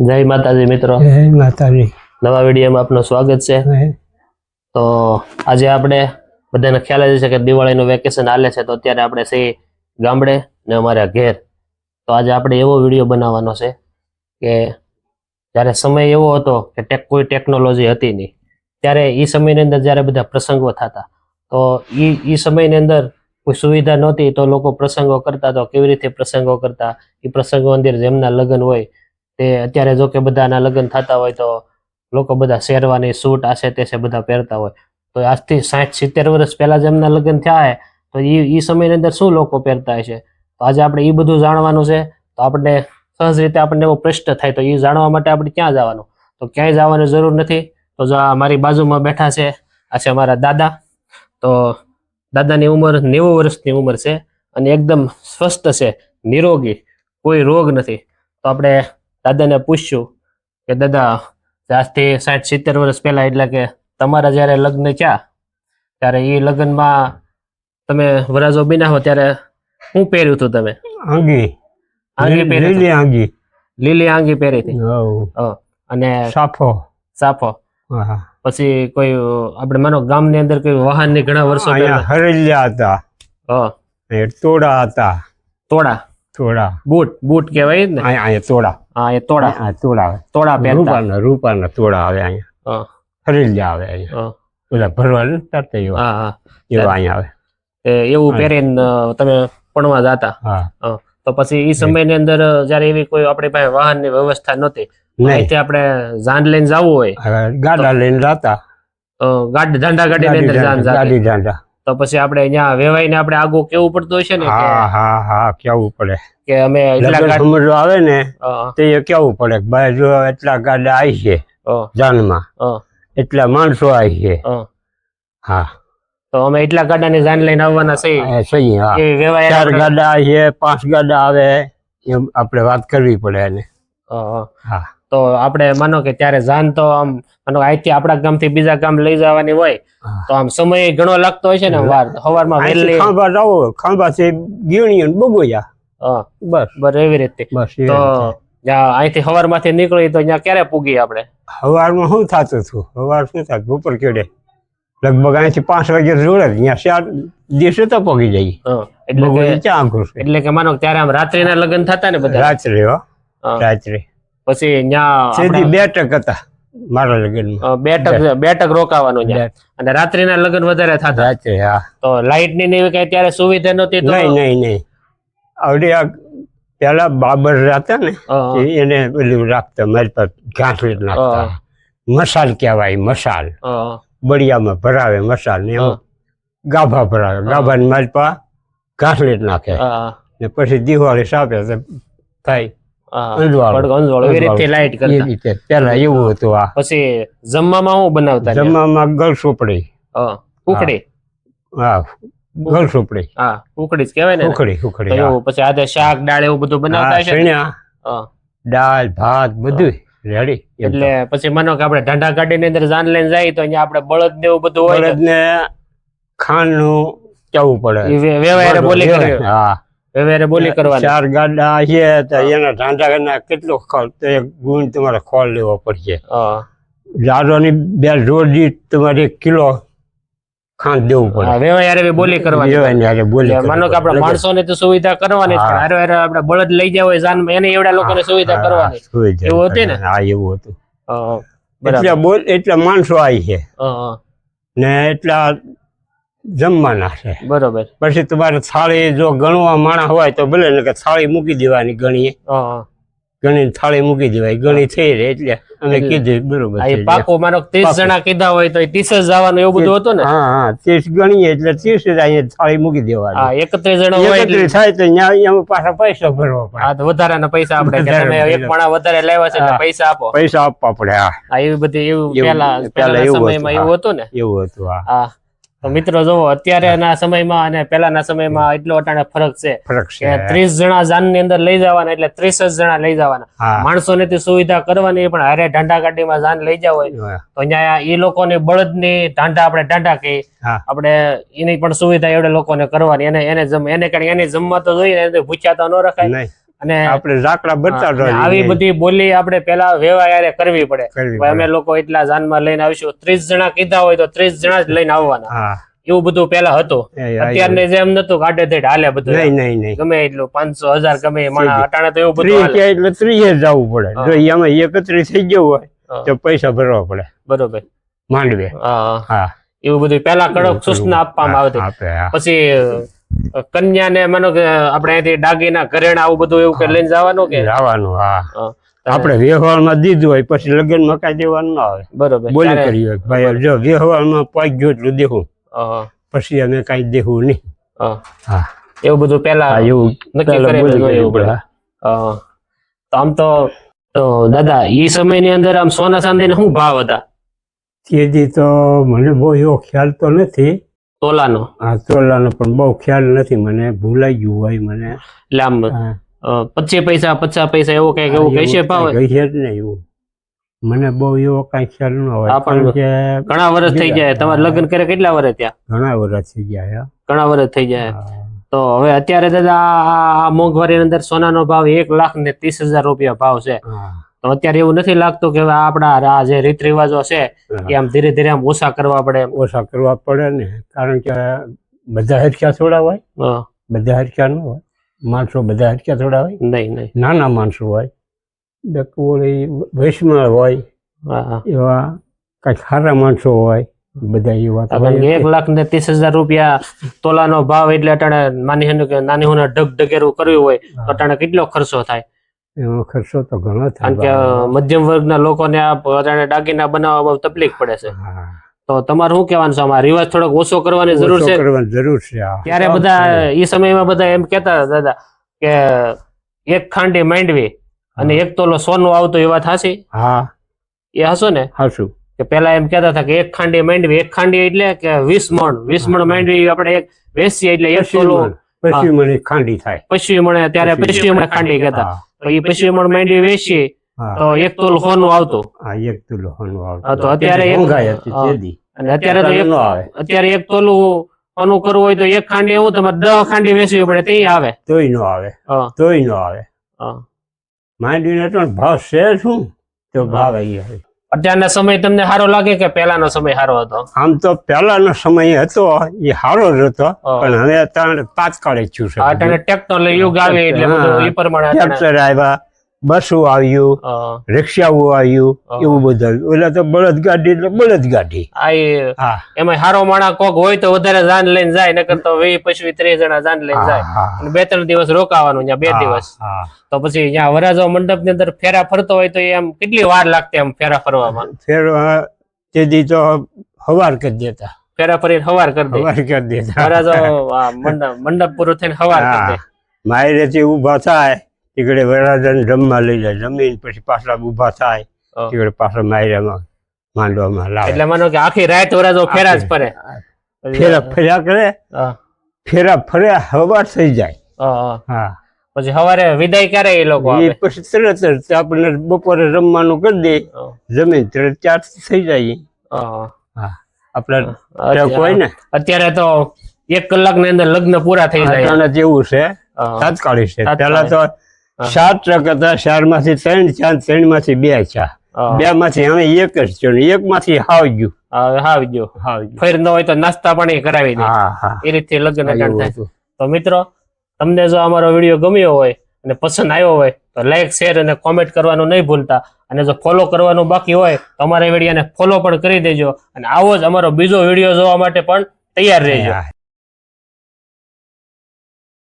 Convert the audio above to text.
જય માતાજી મિત્રો. જય માતાજી. નવા વિડીયોમાં આપનું સ્વાગત છે. તો આજે આપણે બધાને ખ્યાલ જ છે કે દિવાળીનું વેકેશન હાલે છે તો અત્યારે આપણે સહી ગામડે ને અમારા ઘેર. તો આજે આપણે એવો વીડિયો બનાવવાનો છે કે જ્યારે સમય એવો હતો કે ટેક કોઈ ટેકનોલોજી હતી નહીં ત્યારે એ સમયની અંદર જ્યારે બધા પ્રસંગો થતા તો એ એ સમયની અંદર કોઈ સુવિધા નહોતી તો લોકો પ્રસંગો કરતા તો કેવી રીતે પ્રસંગો કરતા એ પ્રસંગો અંદર જેમના લગ્ન હોય તે અત્યારે જો કે બધાના લગ્ન થતા હોય તો લોકો બધા શેરવાની સૂટ આ છે તે છે બધા પહેરતા હોય. તો આજથી સાઠ સિત્તેર વર્ષ પહેલાં જેમના લગ્ન થયા તો એ એ સમયની અંદર શું લોકો પહેરતા હશે? તો આજે આપણે એ બધું જાણવાનું છે. તો આપણે સહજ રીતે આપણને એવો પ્રશ્ન થાય તો એ જાણવા માટે આપણે ક્યાં જવાનું? તો ક્યાંય જવાની જરૂર નથી. તો જો મારી બાજુમાં બેઠા છે, આ છે મારા દાદા. તો દાદાની ઉંમર નેવું વર્ષની ઉંમર છે અને એકદમ સ્વસ્થ છે, નિરોગી. કોઈ રોગ નથી. તો આપણે દાદાને પૂછ્યું કે દાદા આજથી સાઠ સિત્તેર વર્ષ પહેલા એટલે કે તમારા જ્યારે લગ્ન થયા ત્યારે એ લગ્નમાં તમે વરાજો બિના હો ત્યારે શું પહેર્યું હતું તમે? આંગી. આંગી પહેરી લીલી આંગી. લીલી આંગી પહેરી હતી. અને સાફો. સાફો. પછી કોઈ આપણે માનો ગામની અંદર કોઈ વાહનની ઘણા વર્ષો હરેલિયા હતા. તોડા હતા. તોડા. તોડા. બૂટ બૂટ કહેવાય ને? તોડા. હા એ તોડા. આ તોડા તોડા રૂપાના રૂપાના તોડા આવે અહીંયા. હં. હરેલિયા આવે અહીંયા. ઓલા ભરવાનું ભરવા તરતા એવા હા હા. એવા અહીંયા આવે. એ એવું પહેરીને તમે પણવા જતા. હા. તો પછી એ સમયની અંદર જયારે એવી કોઈ આપણી પાસે વાહનની વ્યવસ્થા નહોતી નહીં. અહીંથી આપણે જાન લઈને જવું હોય. ગાડા લઈને જતા. ગાડી દાંડા ગાડીની અંદર જાન ગાડી દાંડા તો પછી આપણે અહીંયા વેવાઈને આપણે આગો કેવું પડતું છે ને હા હા હા કેવું પડે. કે અમે એટલા સમજો આવે ને તે કેવું પડે ભાઈ જો એટલા ગાડા આવી છે જાનમાં એટલા માણસો આવી છે. હા. તો અમે એટલા ગાડા ની જાન લઈને આવવાના છે. સહી હા. વેવાય ચાર ગાડા આવી છે પાંચ ગાડા આવે એમ આપણે વાત કરવી પડે એને. હા. તો આપણે માનો કે ત્યારે જાન તો આમ માનો અહીંથી આપણા ગામથી બીજા ગામ લઈ જવાની હોય તો આમ સમય ઘણો લાગતો હોય છે ને વાર સવારમાં વહેલી ખાંભા જાવ ખાંભા થી ગીણી બગોયા હા બસ. બસ એવી રીતે. બસ તો. જ્યાં અહીંથી સવારમાંથી નીકળી તો અહીંયા ક્યારે પૂગી આપણે? સવારમાં શું થતું હતું સવાર શું થતું? બપોર કેડે? લગભગ અહીંથી પાંચ વાગે જોડે અહીંયા ચાર દિવસે તો પગી જઈએ હં. એટલે કે એટલે કે માનો ત્યારે આમ રાત્રિના લગ્ન થતા ને બધા? રાત્રે હો. રાત્રે. પછી ત્યાં સીધી આપણા, બે ટક હતા મારા લગ્નમાં. બેઠક બેઠક રોકાવાનું છે. અને રાત્રિના લગ્ન વધારે થતા. રાત્રે હા. તો લાઇટની એવી કઈ ત્યારે સુવિધા નહોતી તો નહીં નહીં નહીં. આવડે આ પેલા બાબર હતા ને એને પેલું રાખતા મારી પાસે ગાંઠવી નાખતા. મસાલ કહેવાય મસાલ. બળિયામાં ભરાવે મસાલ ને ગાભા ભરાવે. ગાભાની મારી પાસે ગાંઠલી નાખે. ને પછી દિવાળી સાપે થાય. પેલા એવું હતું આ. પછી જમવામાં હું બનાવતા જમવામાં ગળ સોપડી. હં, ગળ સોપડી. હા. જ કહેવાય ને ઉખડી પછી આજે શાક દાળ એવું બધું બનાવતા ને? દાળ ભાત બધું રેડી એટલે પછી માનો કે આપણે ગાડી ની અંદર જાન લઈને જાય તો અહીંયા આપણે બળદ ને એવું બધું હોય ખાંડનું કેવું પડે. ને, ઈ વે- વેવાયારે બોલી હા. વેવાયારે બોલી કરવાની. ચાર ગાડા છે તો એના ઢાંઢા ના કેટલો ખોલ તો એક ગુણ તમારે ખોલ લેવો પડશે. જાડોની બે જોડી તમારે એક કિલો ખાંડ દેવું પડે. વેવાયારે બી બોલી કરવાની. હારે બોલી માનો કે આપણે કરવી. માણસોને તો સુવિધા કરવાની છે હારે હારે આપણે બળદ લઈ જાય હોય જાનમાં એને એવડા લોકોને સુવિધા કરવાની. એવું હતું ને? હા એવું હતું. એટલે બોલ એટલા માણસો આવી છે. ને એટલા જમવાના છે બરોબર. પછી તમારે થાળી જો ગણવા માણા હોય તો ભલે ને કે થાળી મૂકી દેવાની ગણીએ. ગણી થાળી મૂકી દેવાય. ગણી થઈ રહે એટલે અમે કીધું બરોબર પાકો માનો ત્રીસ જણા કીધા હોય તો ત્રીસ જ જવાનું એવું બધું હતું ને? હા હા. ત્રીસ ગણીએ એટલે ત્રીસ જ અહીંયા થાળી મૂકી હા એકત્રીસ જણા હોય એકત્રીસ થાય તો અહીંયા પાછા પૈસા ભરવા પડે. હા તો વધારાના પૈસા આપણે કે તમે એક. માણા વધારે લાવ્યા છે એટલે પૈસા આપો. પૈસા આપવા પડે હા. એવી બધી એવું પેલા પેલા સમયમાં એવું હતું ને? એવું હતું હા. તો મિત્રો જોવો અત્યારેના સમયમાં અને પહેલાના સમયમાં એટલો અટાણે ફરક છે ફરક છે. ત્રીસ જણા જાનની અંદર લઈ જવાના એટલે ત્રીસ જ જણા લઈ જવાના. માણસો ને સુવિધા કરવાની પણ હારે ઢાંઢા ગાડીમાં જાન લઈ જાવ હોય. તો અહીંયા એ લોકોને બળદની ઢાંઢા આપણે ઢાંઢા કહીએ. આપણે એની પણ સુવિધા એવડે લોકોને કરવાની. એને એને જમ એને કારણે એને જમવા તો જોઈએ ભૂચ્યા તો ન રખાય. અને આપણે ઝાકડા બચતા અને આવી બધી બોલી આપણે પેલા વ્યવહારે કરવી પડે. અમે લોકો એટલા જાનમાં લઈને આવીશું. ત્રીસ જણા કીધા હોય તો ત્રીસ જણા જ લઈને આવવાના. એવું બધું પેલા હતું. અત્યારને જેમ નતું કાઢે થઈ હાલે બધું. નહીં નહીં નહીં. ગમે એટલું પાંચસો હજાર ગમે એ માણસ અટાણે તો એવું બધું એટલે ત્રીસે જવું પડે. જો એમાં એકત્રીસ થઈ ગયું હોય તો પૈસા ભરવા પડે. બરોબર. માંડવે. હા. હા. એવું બધું પેલા કડક સૂચના આપવામાં આવતી. પછી કન્યા ને માનો કે આપણે અહીંથી ડાગીના ઘરેણા આવું બધું એવું કે લઈને જવાનું કે? જવાનું હા. આપણે વ્યવહારમાં દીધું હોય પછી લગ્નમાં કાંઈ દેવાનું ના આવે. બરોબર. બોલી કરી હોય ભાઈ જો વ્યવહારમાં પાંચ ગયો એટલું દેવું પછી અમે કાંઈ દેવું નહીં. હા. એવું બધું પેલા એવું નક્કી કરેલું પડે. તો આમ તો દાદા દાદા સમય સમયની અંદર આમ સોના ચાંદી શું ભાવ હતા? તેથી તો મને બહુ એવો ખ્યાલ તો નથી તોલાનો? હા તોલાનો પણ બહુ ખ્યાલ નથી મને ભૂલાઈ ગયું હોય મને. એટલે આમ પચીસ પૈસા પચાસ પૈસા એવું કંઈક એવું કહી છે ભાવ? કઈ છે જ નહીં એવું. મને બહુ એવો કઈ ખ્યાલ ન હોય પણ ઘણા વર્ષ થઈ જાય તમારે લગ્ન કરે કેટલા વર્ષ ત્યાં ઘણા વર્ષ થઈ ગયા ઘણા વર્ષ થઈ જાય તો હવે અત્યારે દાદા આ- મોંઘવારી અંદર સોનાનો ભાવ એક લાખ ને ત્રીસ હજાર રૂપિયા ભાવ છે. તો અત્યારે એવું નથી લાગતું કે આપણા આ જે રીત રિવાજો છે એ આમ ધીરે ધીરે આમ ઓછા કરવા પડે ઓછા કરવા પડે ને કારણ કે બધા હરખ્યા થોડા હોય બધા હરખ્યા ન હોય. માણસો બધા હરખ્યા થોડા હોય. નહીં નહીં. નાના માણસો હોય ડકોળી વૈષ્ણવ હોય હા, હા. એવા કઈ સારા માણસો હોય બધા એવા તો કારણ કે હોય. એક લાખ ને ત્રીસ હજાર રૂપિયા તોલાનો ભાવ એટલે અટાણે માની હેનું કે નાની હોના ઢગ ઢગેરું કરવું હોય તો અટાણે કેટલો ખર્ચો થાય? એનો ખર્ચો તો ઘણો કારણ કે થાય મધ્યમ વર્ગના લોકોને આ અટાણે દાગીના બનાવવા બહુ તકલીફ પડે છે. તો તમારે શું કહેવાનું છે? અમારે રિવાજ થોડોક ઓછો કરવાની જરૂર છે? કરવાની જરૂર છે ત્યારે બધા એ સમયમાં બધા એમ કહેતા હતા દાદા કે એક ખાંડી માંડવી અને એક તોલો સોનું આવતું એ વાત હાસી હા. એ હશો ને? હાશું કે પેલા એમ કહેતા હતા કે એક ખાંડી માંડવી એક ખાંડી એટલે કે વીસ મણ. વીસ મણ માંડવી આપણે એક વેચીએ એટલે એક તોલો. મને- પછી મને ખાંડી થાય. પશ્ચિમ મણે ત્યારે પશ્ચિમ પશ્ચિમ ખાંડી કહેતા. તો એ પશ્ચિમ મણ માંડવી વેચીએ તો એક તોલ હોનું આવતું. હા એક તુલ હોનું આવતું. તો અત્યારે એક- હતી અને અત્યારે તો એક આવે. અત્યારે એક તોલું સોનું કરવું હોય તો એક ખાંડી એવું તમારે દસ ખાંડી વેચવી પડે તે આવે. તોય નો આવે. તોય નો આવે. હા. માંડવીને તો ભાવ છે શું? તો ભાવ આવી આવે અત્યારના સમય તમને સારો લાગે કે પહેલાનો સમય સારો હતો? આમ તો પહેલાનો સમય હતો એ સારો જ હતો પણ હવે અત્યારે તાત્કાલિક થયું છે અટાણે ટેકનોલોજી યુગ આવે એટલે એ પ્રમાણે ટ્રેક્ટર આવ્યા બસો આવ્યું રિક્ષાઓ આવ્યું એવું બધું આવ્યું. એટલે તો બળદગાડી એટલે બળદગાડી હા. એમાં સારો માણા કોક હોય તો વધારે જાન લઈને જાય નકર તો વીસ પચીસ ત્રીસ જણા જાન લઈને જાય. અને બે ત્રણ દિવસ રોકાવાનું ત્યાં બે દિવસ. તો પછી ત્યાં વરાજો મંડપની અંદર ફેરા ફરતો હોય તો એમ કેટલી વાર લાગતી એમ ફેરા ફરવામાં? ફેરવા તે તેથી તો હવાર કરી દેતા. ફેરા ફરીને હવાર કરી દે. હવાર કરી દેતા. વરાજો મંડપ મંડપ પૂરું થઈને હવાર કરી દે. માયરેથી ઊભા થાય. તીકડે વરાજાને જમવા લઈ જાય. જમીન પછી પાછા ઊભા થાય ઈકડે પાછા માયરામાં માંડવામાં લાવે. એટલે માનો કે આખી રાત વરાજો ફેરા જ ફરે. ફેરા ફર્યા કરે ફેરા ફર્યા હવાર થઈ જાય. હા, પછી સવારે વિદાય ક્યારે એ લોકો એ પછી તરત જ આપણને બપોરે રમવાનું કરી દે. જમીન તરત ચાર થઈ જાય. હા. આપણા હોય ને. અત્યારે તો એક કલાકની અંદર લગ્ન પૂરા થઈ જાય. જેવું છે. તાત્કાલિક છે. પેલા તો ચાર ટ્રક હતા ચારમાંથી ત્રણ ચાર ત્રણમાંથી બે ચા. બે માંથી હવે એક જ છે એક માંથી હાવ ગયું. હા હા ગયો. હાવ ગયું. ફેર ન હોય તો નાસ્તા પાણી કરાવી દે. એ રીતે લગ્ન થાય. તો મિત્રો તમને જો અમારો વીડિયો ગમ્યો હોય અને પસંદ આવ્યો હોય તો લાઈક શેર અને કોમેન્ટ કરવાનું નહીં ભૂલતા. અને જો ફોલો કરવાનું બાકી હોય તો અમારા વિડીયોને ફોલો પણ કરી દેજો. અને આવો જ અમારો બીજો વીડિયો જોવા માટે પણ તૈયાર રહેજો.